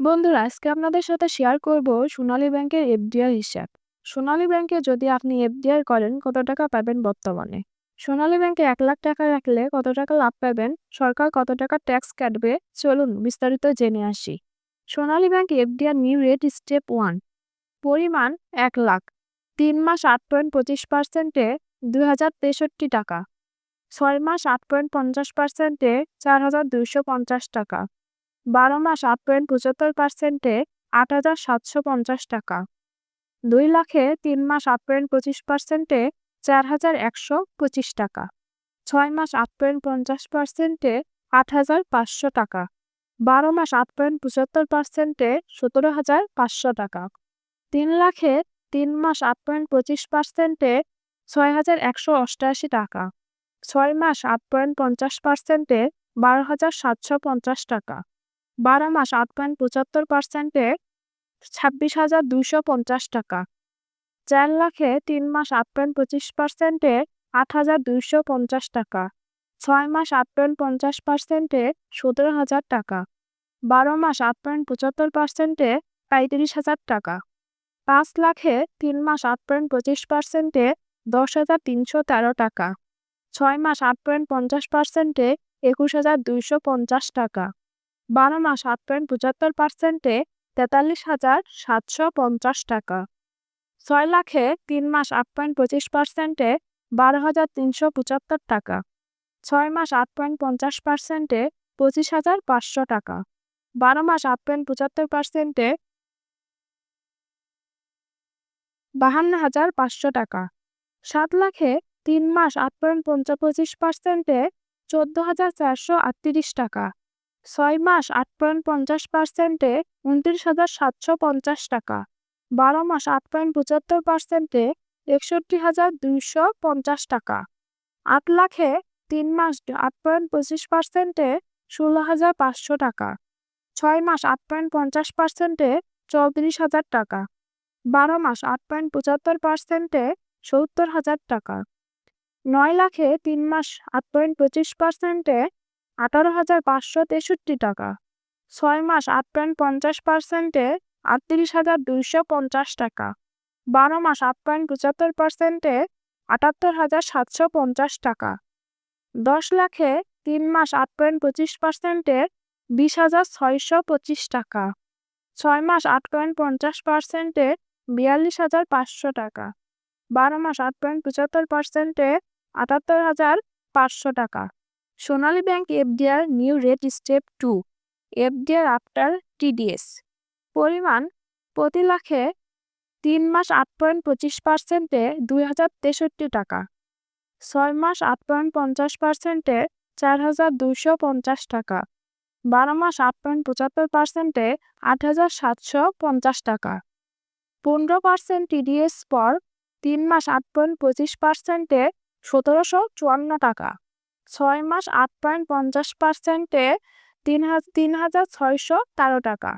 বন্ধুরা, আজকে আপনাদের সাথে শেয়ার করব সোনালী ব্যাংকের এফডিআর হিসাব। সোনালী ব্যাংকে যদি আপনি এফডিআর করেন, কত টাকা পাবেন বর্তমানে? সোনালী ব্যাংকে এক লাখ টাকা রাখলে কত টাকা লাভ পাবেন? সরকার কত টাকা ট্যাক্স কাটবে? চলুন বিস্তারিত জেনে আসি। Sonali bank FDR new rate step one পরিমাণ এক লাখ। তিন মাস আট পয়েন্ট পঁচিশ পার্সেন্টে দুই হাজার তেষট্টি টাকা। ছয় মাস আট পয়েন্ট পঞ্চাশ পার্সেন্টে চার হাজার দুইশো পঞ্চাশ টাকা। বারো মাস আট পয়েন্ট পঁচাত্তর পার্সেন্টে আট হাজার সাতশো পঞ্চাশ টাকা। দুই লাখে তিন মাস আট পয়েন্ট পঁচিশ পার্সেন্টে চার হাজার একশো পঁচিশ টাকা। ছয় মাস আট পয়েন্ট পঞ্চাশ পার্সেন্টে আট হাজার পাঁচশো টাকা। বারো মাস আট পয়েন্ট পঁচাত্তর পার্সেন্টে সতেরো হাজার পাঁচশো টাকা। তিন লাখে তিন মাস আট পয়েন্ট পঁচিশ পার্সেন্টে ছয় হাজার একশো অষ্টআশি টাকা। ছয় মাস আট পয়েন্ট পঞ্চাশ পার্সেন্টে বারো হাজার সাতশো পঞ্চাশ টাকা। বারো মাস আট পয়েন্ট পঁচাত্তর পার্সেন্টে ছাব্বিশ হাজার দুশো পঞ্চাশ টাকা, চার লাখে তিন মাস আট পয়েন্ট পঁচিশ পার্সেন্টে আট হাজার দুইশো পঞ্চাশ টাকা, ছয় মাস আট পয়েন্ট পঞ্চাশ পার্সেন্টে সতেরো হাজার টাকা, বারো মাস আট পয়েন্ট পঁচাত্তর পার্সেন্টে পঁয়ত্রিশ হাজার টাকা, পাঁচ লাখে তিন মাস আট পয়েন্ট পঁচিশ পার্সেন্টে দশ হাজার তিনশো তেরো টাকা, ছয় মাস আট পয়েন্ট পঞ্চাশ পার্সেন্টে একুশ হাজার দুইশো পঞ্চাশ টাকা। মাস আট পয়েন্ট পঁচাত্তর পার্সেন্টে তেতাল্লিশ হাজার সাতশো পঞ্চাশ টাকা। ছয় লাখে তিন মাস আট পয়েন্ট পঁচিশ পার্সেন্টে বারো হাজার তিনশো পঁচাত্তর টাকা। ছয় মাস আট পয়েন্ট পঞ্চাশ পার্সেন্টে পঁচিশ হাজার পাঁচশো টাকা। বারো মাস আট পয়েন্ট পঁচাত্তর পার্সেন্টে বাহান্ন হাজার পাঁচশো টাকা। সাত লাখে তিন মাস আট পয়েন্ট পঁচিশ পার্সেন্টে চোদ্দ হাজার চারশো আটত্রিশ টাকা। ছয় মাস আট পয়েন্ট পঞ্চাশ পার্সেন্টে উনত্রিশ হাজার সাতশো পঞ্চাশ টাকা। বারো মাস আট পয়েন্ট পঁচাত্তর পার্সেন্টে একষট্টি হাজার দুইশো পঞ্চাশ টাকা। আট লাখে তিন মাস আট পয়েন্ট পঁচিশ পার্সেন্টে ষোলো হাজার পাঁচশো টাকা। ছয় মাস আট পয়েন্ট পঞ্চাশ পার্সেন্টে চৌত্রিশ হাজার টাকা। বারো মাস আট পয়েন্ট পঁচাত্তর পার্সেন্টে সত্তর হাজার টাকা। নয় লাখে তিন মাস আট পয়েন্ট পঁচিশ পার্সেন্টে আঠারো হাজার পাঁচশো তেষট্টি টাকা। ছয় মাস আট পয়েন্ট পঞ্চাশ পার্সেন্টে আটত্রিশ হাজার দুইশো পঞ্চাশ টাকা। বারো মাস আট পয়েন্ট পঁচাত্তর পার্সেন্টে আটাত্তর হাজার সাতশো পঞ্চাশ টাকা। দশ লাখে তিন মাস আট পয়েন্ট পঁচিশ পার্সেন্টে বিশ হাজার ছয়শো পঁচিশ টাকা। ছয় মাস আট পয়েন্ট পঞ্চাশ পার্সেন্টে বিয়াল্লিশ হাজার পাঁচশো টাকা। বারো মাস আট পয়েন্ট পঁচাত্তর পার্সেন্টে আটাত্তর হাজার পাঁচশো টাকা। Sonali bank FDR new rate step two, FDR after TDS. পরিমাণ প্রতি লাখে তিন মাস আট পয়েন্ট পঁচিশ পার্সেন্টে দুই হাজার তেষট্টি টাকা। ছয় মাস আট পয়েন্ট পঞ্চাশ পার্সেন্টে চার হাজার দুইশো পঞ্চাশ টাকা। বারো মাস আট পয়েন্ট পঁচাত্তর পার্সেন্টে আট হাজার সাতশো পঞ্চাশ টাকা। পনেরো পার্সেন্ট টিডিএস পর তিন মাস আট পয়েন্ট পঁচিশ পার্সেন্টে সতেরোশো চুয়ান্ন টাকা। ছয় মাস আট পয়েন্ট পঞ্চাশ পার্সেন্টে তিন হাজার তিন হাজার ছয়শো তেরো টাকা।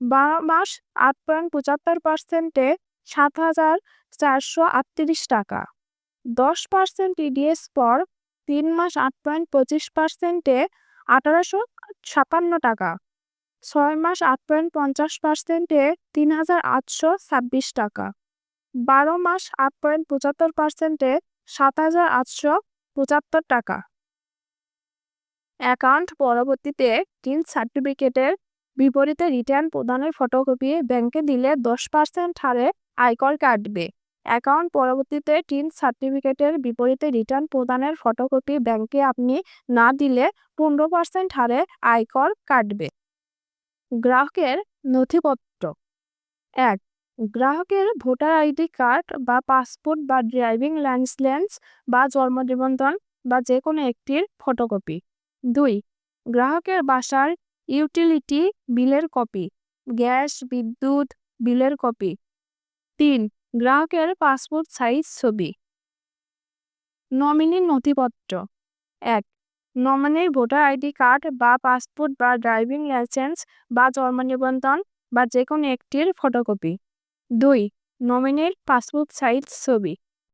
বারো মাস আট পয়েন্ট পঁচাত্তর পার্সেন্টে সাত হাজার চারশো আটত্রিশ টাকা। দশ পার্সেন্ট টিডিএস পর তিন মাস আট পয়েন্ট পঁচিশ পার্সেন্টে আঠারোশো ছাপান্ন টাকা। ছয় মাস আট পয়েন্ট পঞ্চাশ পার্সেন্টে তিন হাজার আটশো ছাব্বিশ টাকা। বারো মাস আট পয়েন্ট পঁচাত্তর পার্সেন্টে সাত হাজার আটশো পঁচাত্তর টাকা। অ্যাকাউন্ট পরবর্তীতে টিন সার্টিফিকেটের বিপরীতে রিটার্ন প্রদানের ফটোকপি ব্যাংকে দিলে দশ পার্সেন্ট হারে আয়কর কাটবে। অ্যাকাউন্ট পরবর্তীতে টিন সার্টিফিকেটের বিপরীতে রিটার্ন প্রদানের ফটোকপি ব্যাংকে আপনি না দিলে পনেরো পার্সেন্ট হারে আয়কর কাটবে। গ্রাহকের নথিপত্র। এক, গ্রাহকের ভোটার আইডি কার্ড বা পাসপোর্ট বা ড্রাইভিং লাইসেন্স বা জন্ম নিবন্ধন বা যে কোনো একটির ফটোকপি। দুই, গ্রাহকের বাসার ইউটিলিটি বিলের কপি, গ্যাস, বিদ্যুৎ বিলের কপি। তিন, গ্রাহকের পাসপোর্ট সাইজ ছবি। নমিনির নথিপত্র। এক, নমিনির ভোটার আইডি কার্ড বা পাসপোর্ট বা ড্রাইভিং লাইসেন্স বা জন্ম নিবন্ধন বা যে কোনো একটির ফটোকপি। দুই, নমিনির পাসপোর্ট সাইজ ছবি।